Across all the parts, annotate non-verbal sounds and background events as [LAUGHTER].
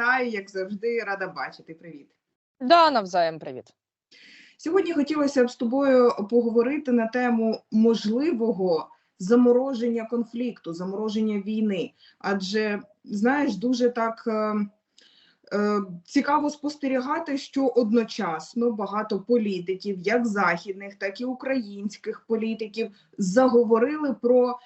вітаю, як завжди, рада бачити. Привіт. Да, навзаєм привіт. Сьогодні хотілося б з тобою поговорити на тему можливого замороження конфлікту, замороження війни. Адже знаєш, дуже так е, е, цікаво спостерігати, що одночасно багато політиків, як західних, так і українських політиків, заговорили про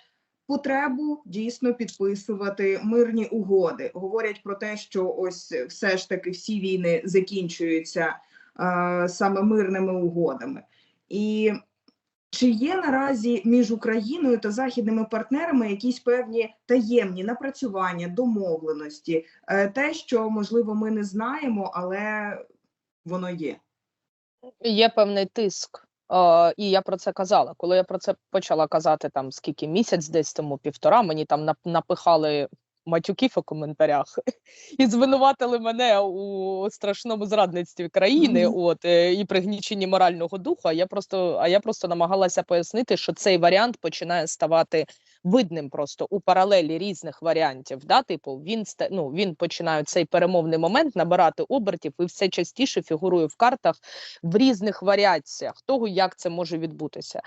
потребу дійсно підписувати мирні угоди. Говорять про те, що ось все ж таки всі війни закінчуються е, саме мирними угодами. І чи є наразі між Україною та західними партнерами якісь певні таємні напрацювання, домовленості, е, те, що можливо ми не знаємо, але воно є. Є певний тиск, і я про це казала. Коли я про це почала казати, там скільки місяць, десь тому півтора, мені там напихали матюків у коментарях [LAUGHS] і звинуватили мене у страшному зрадництві країни, Мгм. от е, і пригніченні морального духу. А я просто, а я просто намагалася пояснити, що цей варіант починає ставати видним просто у паралелі різних варіантів. Да, типу, він ну, він починає цей перемовний момент набирати обертів і все частіше фігурує в картах в різних варіаціях того, як це може відбутися.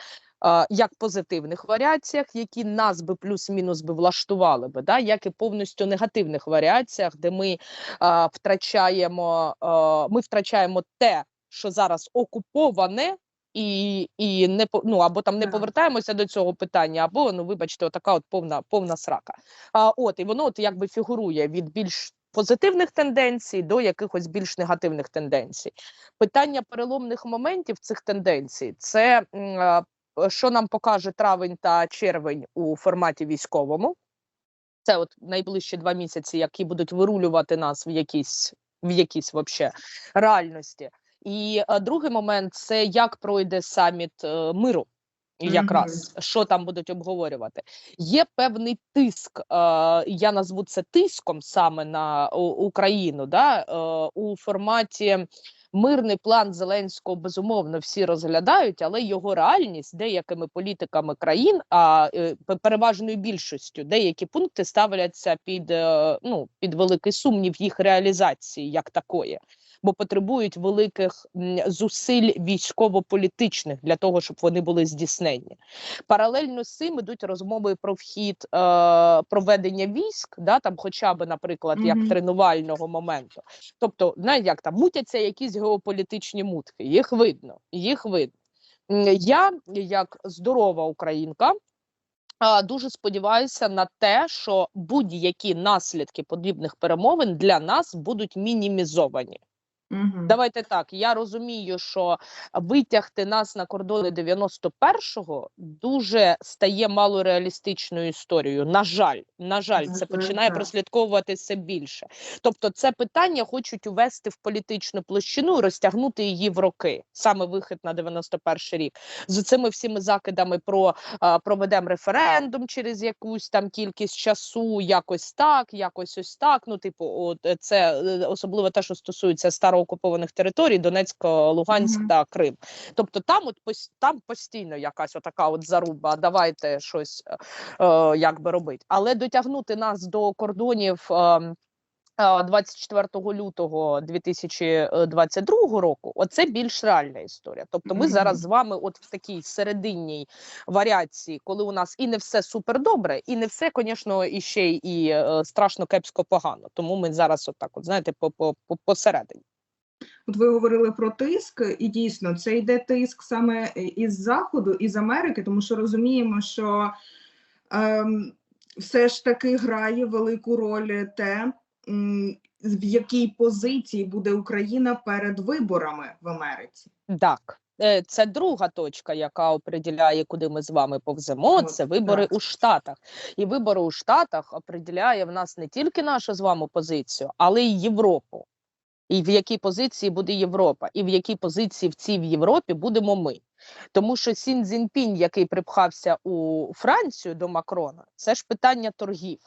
Як позитивних варіаціях, які нас би плюс-мінус би влаштували би, да, як і повністю негативних варіаціях, де ми а, втрачаємо, а, ми втрачаємо те, що зараз окуповане, і, і не ну або там не повертаємося до цього питання, або ну вибачте, отака от повна повна срака. А от і воно от якби фігурує від більш позитивних тенденцій до якихось більш негативних тенденцій. Питання переломних моментів цих тенденцій це п- що нам покаже травень та червень у форматі військовому. Це от найближчі два місяці, які будуть вирулювати нас в якісь в якісь вообще реальності. І е, другий момент це як пройде саміт е, миру. Якраз що там будуть обговорювати, є певний тиск. Е, я назву це тиском саме на Україну. Да, е, у форматі мирний план Зеленського безумовно всі розглядають, але його реальність деякими політиками країн, а е, переважною більшістю деякі пункти ставляться під е, ну під великий сумнів їх реалізації як такої. Бо потребують великих зусиль військово-політичних для того, щоб вони були здійснені. Паралельно з цим ідуть розмови про вхід е, проведення військ, да там, хоча б, наприклад, як Мгм. тренувального моменту. Тобто, знаєте, як там мутяться якісь геополітичні мутки. Їх видно, їх видно. Я, як здорова українка, дуже сподіваюся на те, що будь-які наслідки подібних перемовин для нас будуть мінімізовані. Мгм. Давайте так. Я розумію, що витягти нас на кордони 91-го дуже стає малореалістичною історією. На жаль, на жаль, це починає так. прослідковуватися більше. Тобто, це питання хочуть увести в політичну площину і розтягнути її в роки. Саме вихід на 91 рік. З цими всіми закидами про а, проведемо референдум через якусь там кількість часу, якось так, якось ось так. Ну, типу, от е, це е, особливо те, що стосується староокупованих територій, Донецьк, Луганськ Мгм. та Крим. Тобто, там, от там постійно якась отака от заруба. Давайте щось е, е, як би робити. Але дотягнути нас до кордонів. Е, е, 24 лютого 2022 року, оце більш реальна історія. Тобто, ми зараз з вами, от в такій серединній варіації, коли у нас і не все супер добре, і не все, звісно, і ще й і е, страшно кепсько погано. Тому ми зараз, отак, от знаєте, по, по, по посередині. От ви говорили про тиск, і дійсно це йде тиск саме із Заходу, із Америки, тому що розуміємо, що ем, все ж таки грає велику роль те, в якій позиції буде Україна перед виборами в Америці. Так. Е, Це друга точка, яка определяє, куди ми з вами повземо. Це вибори так. у Штатах. І вибори у Штатах определяє в нас не тільки нашу з вами позицію, але й Європу. І в якій позиції буде Європа, і в якій позиції в цій в Європі будемо ми. Тому що Сін Цзіньпінь, який припхався у Францію до Макрона, це ж питання торгів,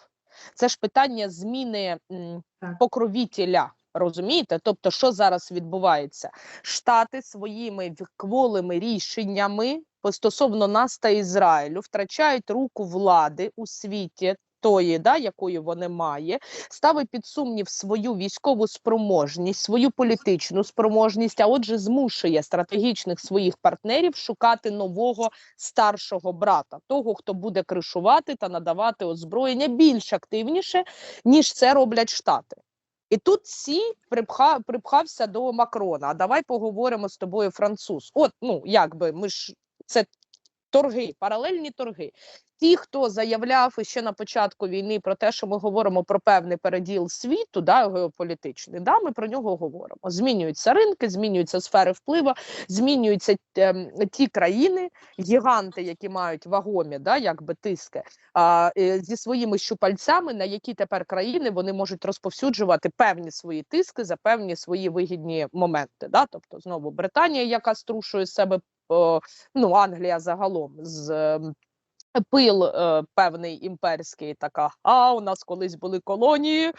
це ж питання зміни м, покровітеля. Розумієте? Тобто, що зараз відбувається? Штати своїми кволими рішеннями стосовно нас та Ізраїлю втрачають руку влади у світі тої, да, якої вони має, ставить під сумнів свою військову спроможність, свою політичну спроможність, а отже, змушує стратегічних своїх партнерів шукати нового старшого брата, того, хто буде кришувати та надавати озброєння більш активніше, ніж це роблять Штати. І тут Сі припха, припхався до Макрона. А давай поговоримо з тобою, француз. От, ну якби ми ж це торги, паралельні торги. Ті, хто заявляв ще на початку війни про те, що ми говоримо про певний переділ світу, да, геополітичний, да, ми про нього говоримо. Змінюються ринки, змінюються сфери впливу, змінюються ем, ті країни, гіганти, які мають вагомі, да, якби тиски, а, е, зі своїми щупальцями, на які тепер країни вони можуть розповсюджувати певні свої тиски за певні свої вигідні моменти. Да? Тобто, знову Британія, яка струшує себе, ну Англія загалом з. ем, Пил е, певний імперський, така. А у нас колись були колонії.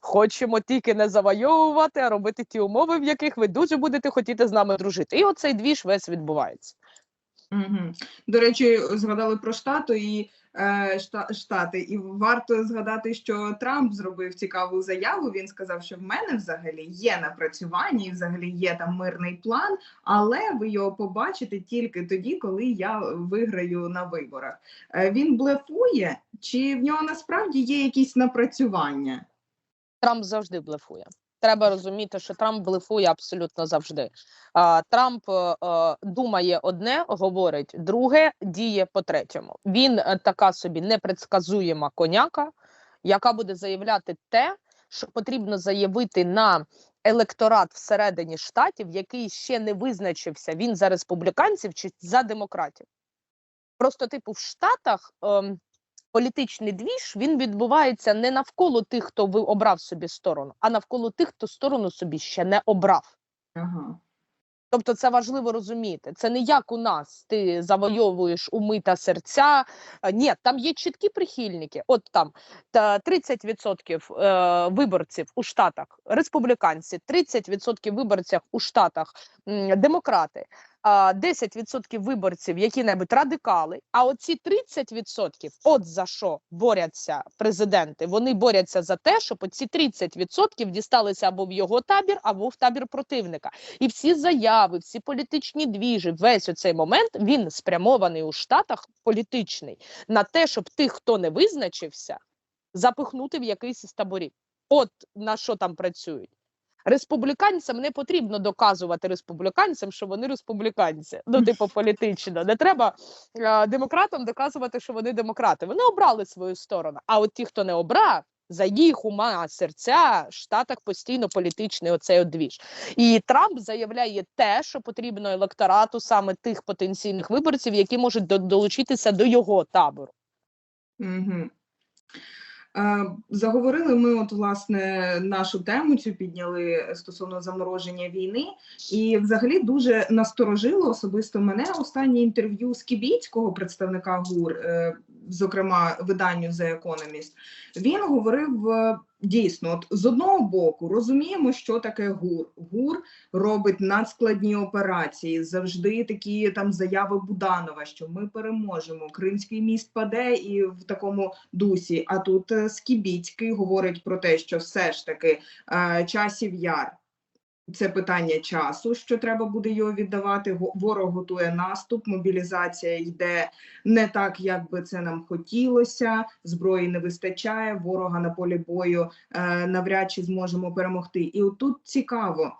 Хочемо тільки не завойовувати, а робити ті умови, в яких ви дуже будете хотіти з нами дружити. І оцей двіж весь відбувається. До речі, згадали про штату і е, штати, і варто згадати, що Трамп зробив цікаву заяву. Він сказав, що в мене взагалі є напрацювання, і взагалі є там мирний план, але ви його побачите тільки тоді, коли я виграю на виборах. Е, він блефує, чи в нього насправді є якісь напрацювання? Трамп завжди блефує. Треба розуміти, що Трамп блефує абсолютно завжди. А, Трамп е, е, думає одне, говорить друге, діє по третьому. Він е, така собі непредсказуєма коняка, яка буде заявляти те, що потрібно заявити на електорат всередині штатів, який ще не визначився він за республіканців чи за демократів. Просто, типу, в Штатах. ем, політичний двіж він відбувається не навколо тих, хто ви обрав собі сторону, а навколо тих, хто сторону собі ще не обрав. Ага. Тобто це важливо розуміти. Це не як у нас ти завойовуєш уми та серця. Ні, там є чіткі прихильники. От там та 30% е, виборців у Штатах республіканці, 30% виборців у Штатах демократи, 10% виборців які-небудь радикали. А оці 30% от за що борються президенти. Вони борються за те, щоб оці 30% дісталися або в його табір, або в табір противника. І всі заяви, всі політичні двіжі, весь оцей момент він спрямований у Штатах політичний на те, щоб тих, хто не визначився, запихнути в якийсь із таборів. От на що там працюють. Республіканцям не потрібно доказувати республіканцям, що вони республіканці. Ну, типу, політично. Не треба е, демократам доказувати, що вони демократи. Вони обрали свою сторону. А от ті, хто не обрав, за їх ума, серця, в Штатах постійно політичний оцей одвіж. І Трамп заявляє те, що потрібно електорату саме тих потенційних виборців, які можуть долучитися до його табору. Угу. Е, Заговорили ми, от власне, нашу тему цю підняли стосовно замороження війни, і взагалі дуже насторожило особисто мене останнє інтерв'ю з Кібіцького представника ГУР, е, зокрема виданню The Economist. Він говорив е, дійсно, от з одного боку, розуміємо, що таке ГУР. ГУР робить надскладні операції, завжди такі там заяви Буданова, що ми переможемо, Кримський міст паде і в такому дусі. А тут е, Скібіцький говорить про те, що все ж таки е, часів яр. Це питання часу, що треба буде його віддавати. Ворог готує наступ, мобілізація йде не так, як би це нам хотілося. Зброї не вистачає. Ворога на полі бою е, навряд чи зможемо перемогти. І отут цікаво,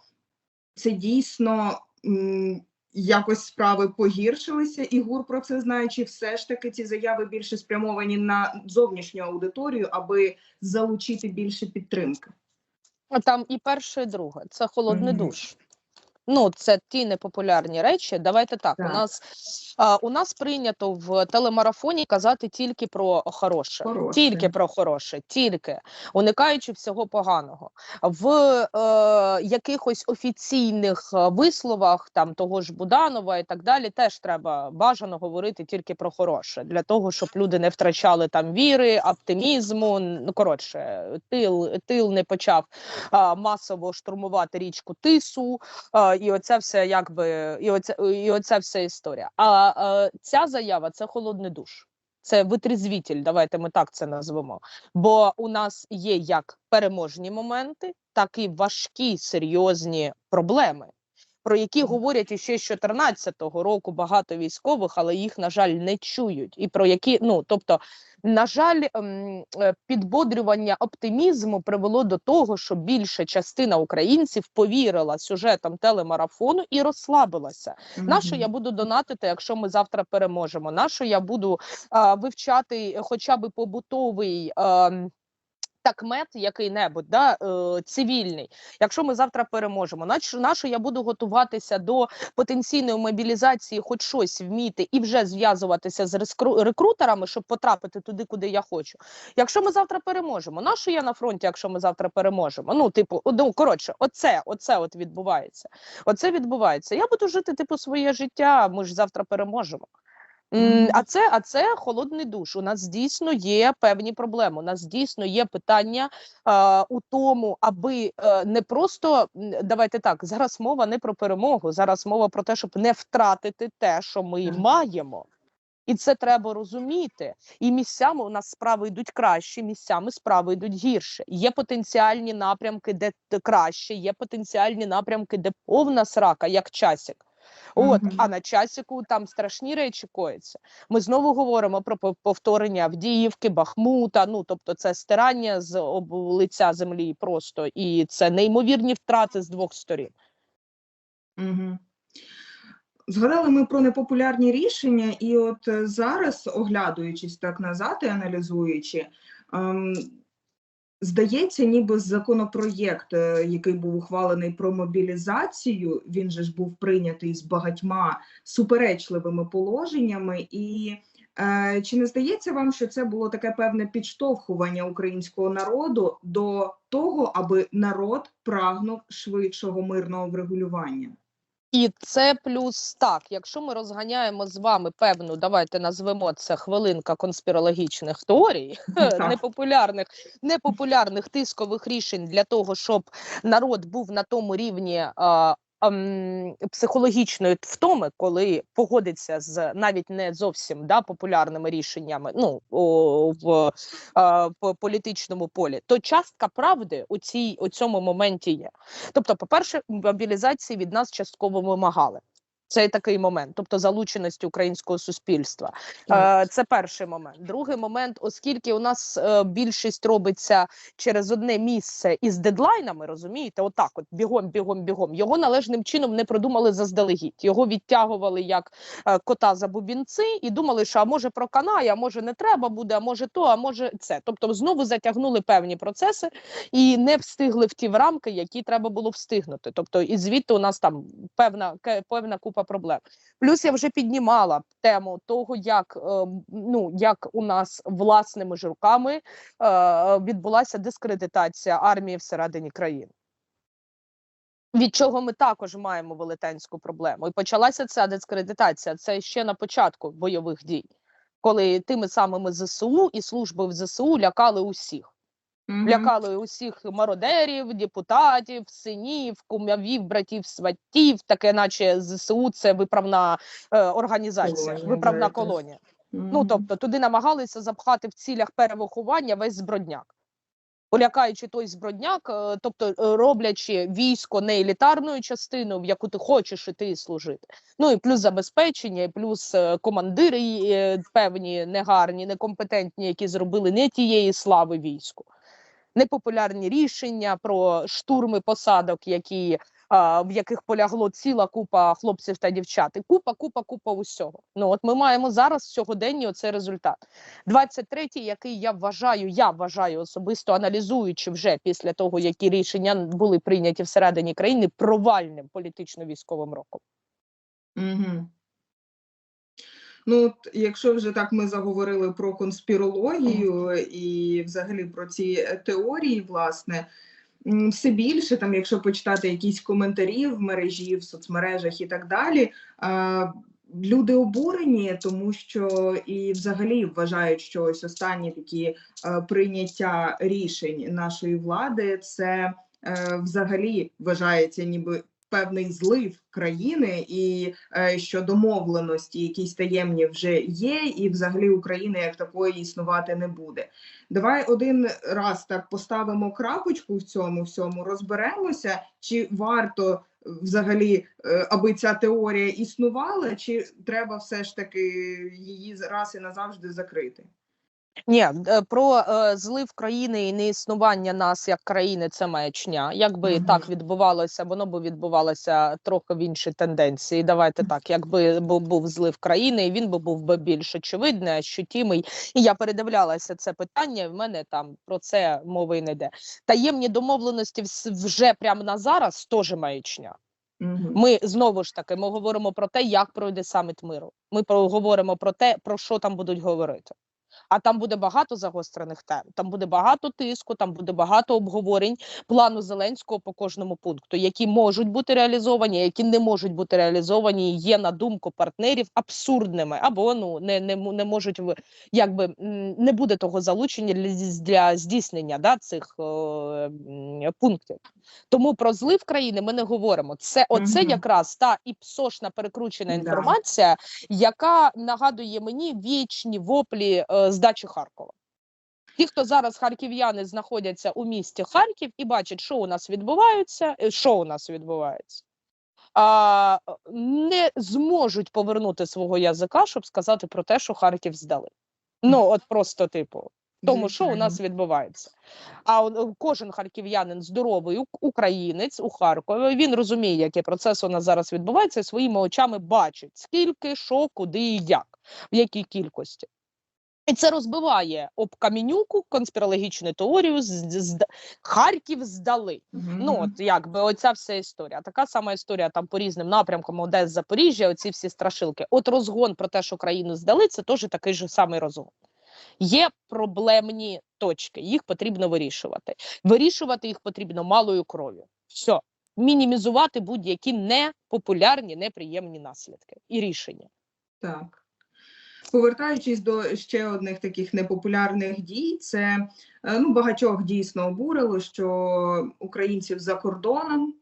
це дійсно м, якось справи погіршилися, і ГУР про це знає, чи все ж таки ці заяви більше спрямовані на зовнішню аудиторію, аби залучити більше підтримки. А Там і перше, і друге. Це холодний Мгм. душ. Ну, це ті непопулярні речі. Давайте так. Так. У нас а, у нас прийнято в телемарафоні казати тільки про хороше, Хороше. тільки про хороше, тільки уникаючи всього поганого. В е, якихось офіційних е, висловах, там того ж Буданова і так далі, теж треба бажано говорити тільки про хороше, для того, щоб люди не втрачали там віри, оптимізму. Ну коротше, тил, тил не почав а, масово штурмувати річку Тису. А, і оця все якби і оця, і оця вся історія. А, а ця заява це холодний душ. Це витрізвітель, давайте ми так це назвемо. Бо у нас є як переможні моменти, так і важкі серйозні проблеми, про які говорять іще з 14-го року багато військових, але їх, на жаль, не чують. І про які, ну тобто, на жаль, ем, е, підбодрювання оптимізму привело до того, що більша частина українців повірила сюжетам телемарафону і розслабилася. Нащо я буду донатити, якщо ми завтра переможемо? Нащо я буду а, вивчати хоча б побутовий. ем, Такмет який-небудь, да, е, цивільний, якщо ми завтра переможемо, нащо нащо я буду готуватися до потенційної мобілізації, хоч щось вміти і вже зв'язуватися з рескру- рекрутерами, щоб потрапити туди, куди я хочу. Якщо ми завтра переможемо, нащо я на фронті, якщо ми завтра переможемо? Ну, типу, ну коротше, оце, оце от відбувається. Оце відбувається. Я буду жити типу своє життя. Ми ж завтра переможемо. А це, а це холодний душ. У нас дійсно є певні проблеми. У нас дійсно є питання е, у тому, аби е, не просто давайте так. Зараз мова не про перемогу. Зараз мова про те, щоб не втратити те, що ми маємо. І це треба розуміти. І місцями у нас справи йдуть краще, місцями справи йдуть гірше. Є потенціальні напрямки, де краще, є потенціальні напрямки, де повна срака, як часик. От, а на часіку там страшні речі кояться. Ми знову говоримо про повторення Авдіївки, Бахмута. Ну тобто, це стирання з лиця землі просто, і це неймовірні втрати з двох сторін. Угу. Згадали ми про непопулярні рішення, і от е, зараз, оглядуючись так назад і аналізуючи, ем, здається, ніби законопроєкт, е, який був ухвалений про мобілізацію, він же ж був прийнятий з багатьма суперечливими положеннями. І е, чи не здається вам, що це було таке певне підштовхування українського народу до того, аби народ прагнув швидшого мирного врегулювання? І це плюс так, якщо ми розганяємо з вами певну, давайте назвемо це хвилинка конспірологічних теорій, [LAUGHS] непопулярних, непопулярних тискових рішень для того, щоб народ був на тому рівні а, ам, психологічної втоми, коли погодиться з навіть не зовсім да, популярними рішеннями, ну о, в а, по політичному полі, то частка правди у цій у цьому моменті є. Тобто, по-перше, мобілізації від нас частково вимагали. Це такий момент, тобто залученості українського суспільства. Е, це перший момент. Другий момент, оскільки у нас е, більшість робиться через одне місце із дедлайнами, розумієте, отак, от бігом, бігом, бігом. Його належним чином не продумали заздалегідь. Його відтягували як е, кота за бубінці і думали, що а може проканає, а може не треба буде, а може то, а може це. Тобто знову затягнули певні процеси і не встигли в ті в рамки, які треба було встигнути. Тобто, і звідти у нас там певна певна купа проблем. Плюс я вже піднімала тему того, як е, ну як у нас власними ж руками е, відбулася дискредитація армії всередині країни. Від чого ми також маємо велетенську проблему. І почалася ця дискредитація. Це ще на початку бойових дій, коли тими самими ЗСУ і служби в ЗСУ лякали усіх. Мгм. Лякали усіх мародерів, депутатів, синів, кумявів, братів, сватів, таке, наче ЗСУ це виправна е, організація, Колонія, виправна знаєте. колонія. Ну тобто туди намагалися запхати в цілях перевиховання весь збродняк. Полякаючи той збродняк, е, тобто е, роблячи військо не елітарною частиною, в яку ти хочеш іти служити. Ну і плюс забезпечення, і плюс е, командири е, певні негарні, некомпетентні, які зробили не тієї слави війську. Непопулярні рішення про штурми посадок, які в яких полягло ціла купа хлопців та дівчат. І купа, купа, купа усього. Ну от ми маємо зараз сьогоденні оцей результат. 23-й, який я вважаю, я вважаю особисто аналізуючи вже після того, які рішення були прийняті всередині країни, провальним політично-військовим роком. Угу. Ну, от, якщо вже так ми заговорили про конспірологію і взагалі про ці е, теорії, власне, все більше, там, якщо почитати якісь коментарі в мережі, в соцмережах і так далі, люди обурені, тому що і взагалі вважають, що ось останні такі е, прийняття рішень нашої влади, це е, взагалі вважається ніби певний злив країни, і е, що домовленості якісь таємні вже є, і взагалі України як такої існувати не буде. Давай один раз так поставимо крапочку в цьому всьому, розберемося, чи варто е, взагалі, е, аби ця теорія існувала, чи треба все ж таки її раз і назавжди закрити. Ні, е, про е, злив країни і неіснування нас як країни це маячня. Якби Мгм. так відбувалося, воно би відбувалося трохи в іншій тенденції. Давайте так, якби бу- був злив країни, і він би був би більш очевидний, ощутімий. І я передивлялася це питання. і В мене там про це мови й не йде. Таємні домовленості вже прямо на зараз теж маячня. Ми знову ж таки ми говоримо про те, як пройде саміт миру. Ми говоримо про те, про що там будуть говорити. А там буде багато загострених тем, там буде багато тиску, там буде багато обговорень плану Зеленського по кожному пункту, які можуть бути реалізовані, які не можуть бути реалізовані, є на думку партнерів абсурдними, або ну не, не, не можуть якби не буде того залучення для, для здійснення да, цих е, пунктів. Тому про злив країни ми не говоримо. Це оце Мгм. якраз та іпсошна перекручена інформація, яка нагадує мені вічні воплі е, здачі Харкова. Ті, хто зараз харків'яни знаходяться у місті Харків і бачать, що у нас відбувається, е, що у нас відбувається, а, не зможуть повернути свого язика, щоб сказати про те, що Харків здали. Ну, от просто типу, тому, що у нас відбувається. А кожен харків'янин здоровий українець у Харкові. Він розуміє, який процес у нас зараз відбувається, і своїми очами бачить, скільки, що, куди і як, в якій кількості. І це розбиває об камінюку конспірологічну теорію. з- з- з- Харків здали. Ну, Мгм. от якби оця вся історія. Така сама історія там по різним напрямкам, Одес, Запоріжжя, оці всі страшилки. От розгон про те, що країну здали, це теж такий же самий розгон. Є проблемні точки, їх потрібно вирішувати. Вирішувати їх потрібно малою кров'ю. Все. Мінімізувати будь-які непопулярні, неприємні наслідки і рішення. Так. Повертаючись до ще одних таких непопулярних дій, це е, ну, багатьох дійсно обурило, що українців за кордоном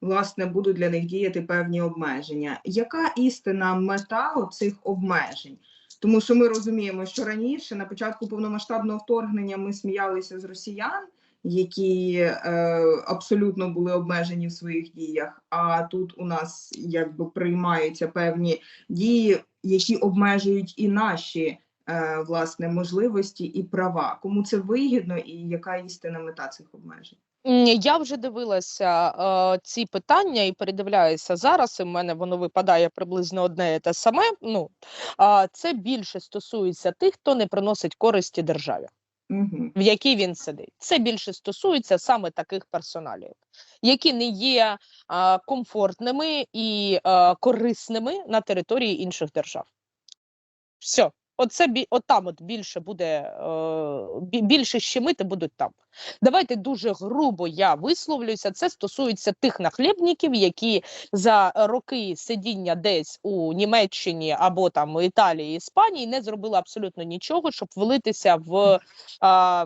власне будуть для них діяти певні обмеження. Яка істина мета цих обмежень? Тому що ми розуміємо, що раніше на початку повномасштабного вторгнення ми сміялися з росіян, які е, абсолютно були обмежені в своїх діях. А тут у нас якби приймаються певні дії, які обмежують і наші е, власне можливості і права. Кому це вигідно, і яка істина мета цих обмежень? Я вже дивилася е, ці питання і передивляюся зараз. І в мене воно випадає приблизно одне і те саме. Ну а це більше стосується тих, хто не приносить користі державі, В якій він сидить. Це більше стосується саме таких персоналів, які не є а, комфортними і а, корисними на території інших держав. Все. Оце от там от більше буде е, бі- більше щемити будуть там. Давайте дуже грубо я висловлюся. Це стосується тих нахлібників, які за роки сидіння десь у Німеччині або там у Італії, Іспанії не зробили абсолютно нічого, щоб влитися в а,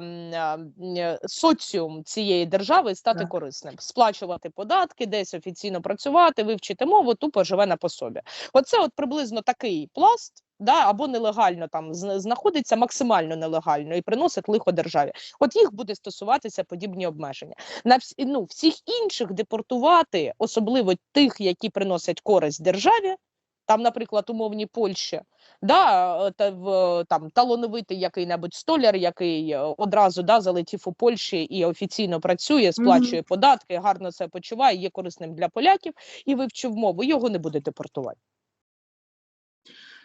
соціум цієї держави і стати Так. корисним, сплачувати податки, десь офіційно працювати, вивчити мову, тупо живе на пособі. Оце от приблизно такий пласт. Да, або нелегально там знаходиться максимально нелегально і приносить лихо державі. От їх буде стосуватися подібні обмеження. На вс- ну, всіх інших депортувати, особливо тих, які приносять користь державі, там, наприклад, умовні Польщі, да, е, та в там талановитий який-небудь столяр, який е, одразу да, залетів у Польщі і офіційно працює, сплачує податки, гарно себе почуває, є корисним для поляків і вивчив мову. Його не буде депортувати.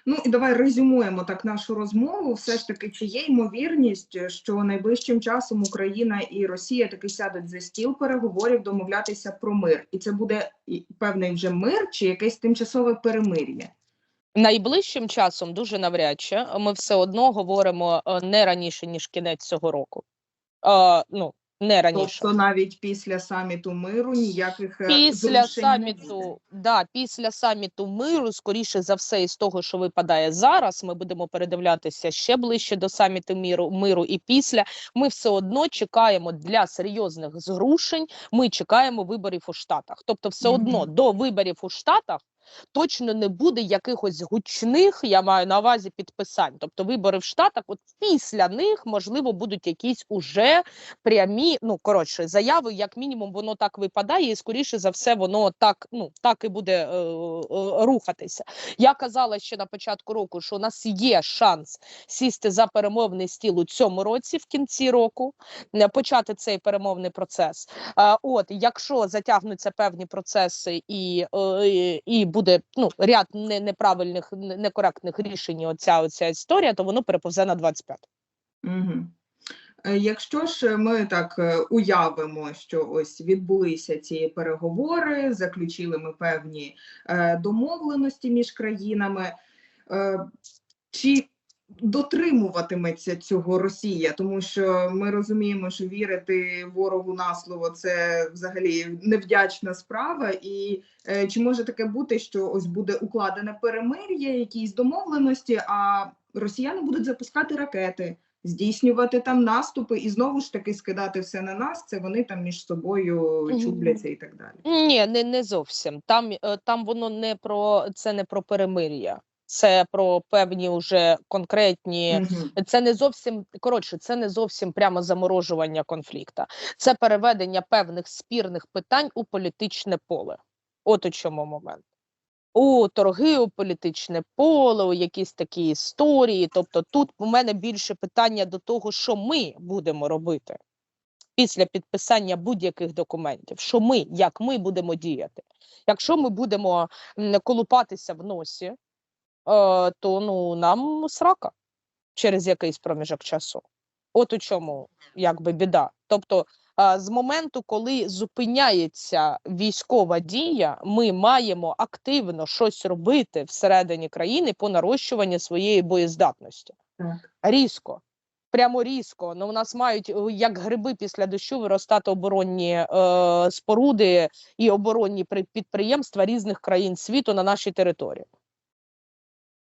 Ну і давай резюмуємо так нашу розмову. Все ж таки, чи є ймовірність, що найближчим часом Україна і Росія таки сядуть за стіл переговорів домовлятися про мир, і це буде певний вже мир чи якесь тимчасове перемир'я? Найближчим часом дуже навряд чи ми все одно говоримо е, не раніше ніж кінець цього року. Е, ну не раніше. Тобто навіть після саміту миру ніяких е, Після саміту, да, після саміту миру, скоріше за все, із того, що випадає зараз, ми будемо передивлятися ще ближче до саміту миру, миру і після. Ми все одно чекаємо для серйозних зрушень. Ми чекаємо виборів у Штатах. Тобто, все одно до виборів у Штатах. Точно не буде якихось гучних, я маю на увазі підписань. Тобто вибори в Штатах, от після них можливо будуть якісь уже прямі, ну коротше, заяви, як мінімум, воно так випадає, і скоріше за все, воно так, ну так і буде е, е, рухатися. Я казала ще на початку року, що у нас є шанс сісти за перемовний стіл у цьому році, в кінці року, не почати цей перемовний процес. А, от, якщо затягнуться певні процеси і, е, і буде ну ряд не, неправильних, некоректних рішень, оця оця історія, то воно переповзе на 25. Мгм. Е, Якщо ж ми так е, уявимо, що ось відбулися ці переговори, заключили ми певні е, домовленості між країнами, чи дотримуватиметься цього Росія? Тому що ми розуміємо, що вірити ворогу на слово це взагалі невдячна справа, і е, чи може таке бути, що ось буде укладене перемир'я, якісь домовленості, а росіяни будуть запускати ракети? здійснювати там наступи і знову ж таки скидати все на нас. Це вони там між собою чубляться і так далі. Ні, не, не зовсім. Там, е, там воно не про це не про перемир'я, це про певні уже конкретні. Мгм. Це не зовсім коротше, це не зовсім прямо заморожування конфлікта. Це переведення певних спірних питань у політичне поле. От у чому момент. У торги, у політичне поле, у якісь такі історії. Тобто, тут у мене більше питання до того, що ми будемо робити після підписання будь-яких документів, що ми, як ми будемо діяти. Якщо ми будемо колупатися в носі, то ну нам срака через якийсь проміжок часу. От у чому якби біда. Тобто, з моменту, коли зупиняється військова дія, ми маємо активно щось робити всередині країни по нарощуванню своєї боєздатності. Так. Різко. Прямо різко. Ну, у нас мають е, як гриби після дощу виростати оборонні е, споруди і оборонні при- підприємства різних країн світу на нашій території.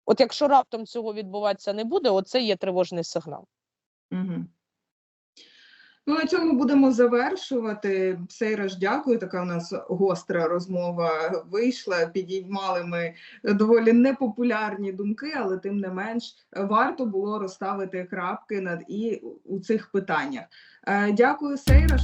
От якщо раптом цього відбуватися не буде, оце є тривожний сигнал. Мгм. Ну, на цьому будемо завершувати. Сейраж, дякую. Така у нас гостра розмова вийшла. Підіймали ми доволі непопулярні думки, але тим не менш варто було розставити крапки над і у цих питаннях. Е, Дякую, Сейраж.